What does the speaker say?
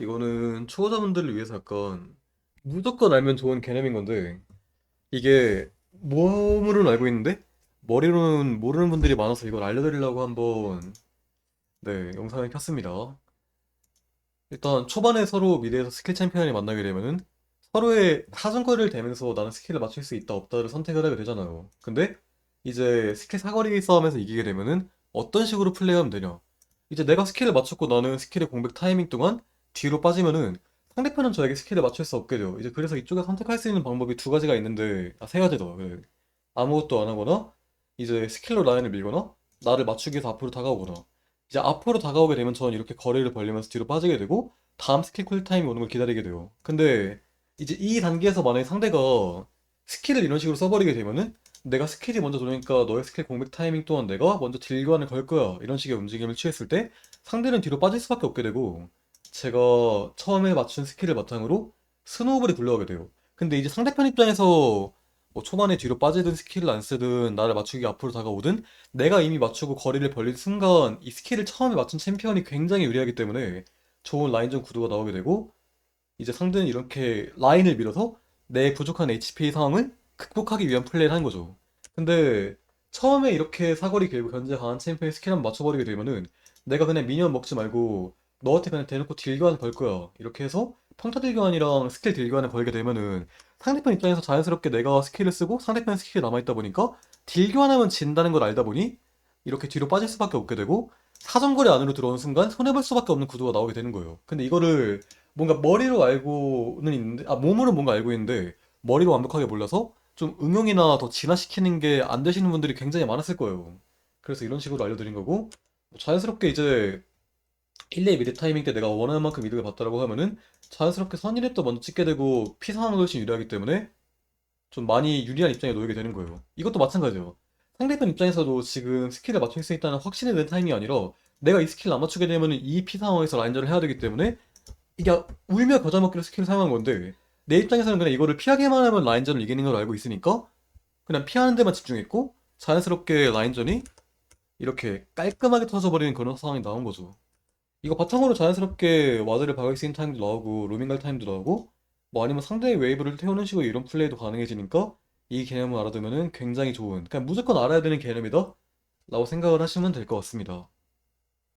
이거는 초보자분들을 위해서 약간 무조건 알면 좋은 개념인 건데 이게 몸으로는 알고 있는데 머리로는 모르는 분들이 많아서 이걸 알려드리려고 한번 네 영상을 켰습니다. 일단 초반에 서로 미래에서 스킬 챔피언이 만나게 되면은 서로의 사정거리를 대면서 나는 스킬을 맞출 수 있다 없다를 선택을 하게 되잖아요. 근데 이제 스킬 사거리 싸움에서 이기게 되면은 어떤 식으로 플레이하면 되냐? 이제 내가 스킬을 맞췄고 나는 스킬의 공백 타이밍 동안 뒤로 빠지면은 상대편은 저에게 스킬을 맞출 수 없게 돼요. 이제 그래서 이쪽에 선택할 수 있는 방법이 두 가지가 있는데, 아, 세 가지다. 그래. 아무것도 안 하거나, 이제 스킬로 라인을 밀거나, 나를 맞추기 위해서 앞으로 다가오거나. 이제 앞으로 다가오게 되면 저는 이렇게 거리를 벌리면서 뒤로 빠지게 되고, 다음 스킬 쿨타임이 오는 걸 기다리게 돼요. 근데, 이제 이 단계에서 만약에 상대가 스킬을 이런 식으로 써버리게 되면은, 내가 스킬이 먼저 들어오니까 너의 스킬 공백 타이밍 또한 내가 먼저 딜교환을 걸 거야. 이런 식의 움직임을 취했을 때, 상대는 뒤로 빠질 수밖에 없게 되고, 제가 처음에 맞춘 스킬을 바탕으로 스노우볼이 굴러가게 돼요. 근데 이제 상대편 입장에서 뭐 초반에 뒤로 빠지든 스킬을 안 쓰든 나를 맞추기 앞으로 다가오든 내가 이미 맞추고 거리를 벌린 순간 이 스킬을 처음에 맞춘 챔피언이 굉장히 유리하기 때문에 좋은 라인전 구도가 나오게 되고 이제 상대는 이렇게 라인을 밀어서 내 부족한 HP 상황을 극복하기 위한 플레이를 하는 거죠. 근데 처음에 이렇게 사거리 길고 견제 강한 챔피언의 스킬 한번 맞춰버리게 되면은 내가 그냥 미니언 먹지 말고 너한테 그냥 대놓고 딜 교환을 걸 거야. 이렇게 해서 평타 딜 교환이랑 스킬 딜 교환을 걸게 되면은 상대편 입장에서 자연스럽게 내가 스킬을 쓰고 상대편 스킬이 남아있다 보니까 딜 교환하면 진다는 걸 알다 보니 이렇게 뒤로 빠질 수밖에 없게 되고 사정거리 안으로 들어오는 순간 손해볼 수밖에 없는 구도가 나오게 되는 거예요. 근데 이거를 뭔가 머리로 알고는 있는데, 아, 몸으로 뭔가 알고 있는데 머리로 완벽하게 몰라서 좀 응용이나 더 진화시키는 게 안 되시는 분들이 굉장히 많았을 거예요. 그래서 이런 식으로 알려드린 거고 뭐 자연스럽게 이제 1레 미드 타이밍 때 내가 원하는 만큼 이득을 봤다라고 하면은 자연스럽게 선의랩도 먼저 찍게 되고 피 상황도 훨씬 유리하기 때문에 좀 많이 유리한 입장에 놓이게 되는 거예요. 이것도 마찬가지예요. 상대편 입장에서도 지금 스킬을 맞출 수 있다는 확신이 된 타이밍이 아니라 내가 이 스킬을 안 맞추게 되면은 이피 상황에서 라인전을 해야 되기 때문에 이게 울며 겨자 먹기로 스킬을 사용한 건데 내 입장에서는 그냥 이거를 피하기만 하면 라인전을 이기는 걸 알고 있으니까 그냥 피하는 데만 집중했고 자연스럽게 라인전이 이렇게 깔끔하게 터져버리는 그런 상황이 나온 거죠. 이거 바탕으로 자연스럽게 와드를 있는 타임도 나오고 로밍 갈 타임도 나오고 뭐 아니면 상대의 웨이브를 태우는 식으로 이런 플레이도 가능해지니까 이 개념을 알아두면은 굉장히 좋은 그냥 무조건 알아야 되는 개념이다 라고 생각을 하시면 될 것 같습니다.